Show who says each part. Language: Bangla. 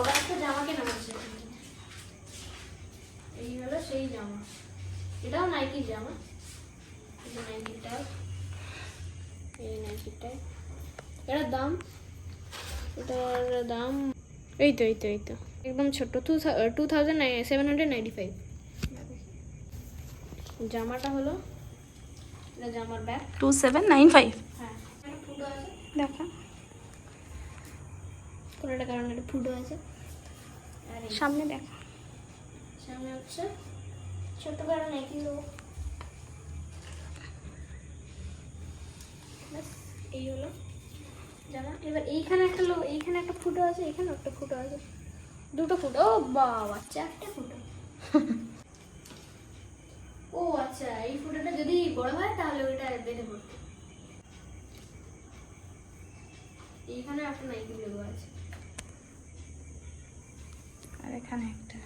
Speaker 1: আমাকে নামাচ্ছে এখান থেকে। এই হলো সেই জামা। এটাও নাইকির জামা। এটা নাইকিটা এই নাইকিটা এটার দাম? এটার দাম এই তো এই তো এই তো। একদম ছোট্ট two two thousand seven hundred ninety five জামাটা হলো? এটা জামার bag
Speaker 2: two seven nine five
Speaker 1: হ্যাঁ। একটা
Speaker 2: দেখা।
Speaker 1: একটা কারণে একটা ফুটো আছে। আর
Speaker 2: সামনে দেখা।
Speaker 1: সামনে হচ্ছে ছোট্ট কারণ একই লোক এই হলো। জামা এবার এইখানে একটা লোক এইখানে একটা ফুটো আছে এখানে একটা ফুটো আছে। দুটো ফুটো ও বাবা চারটে ফুটো। ও আচ্ছা এই ফুটোটা যদি বড় হয় তাহলে ওইটা বেঁধে পড়তো। এইখানে একটা নাইকি লোগো আছে।
Speaker 2: এখানে একটা।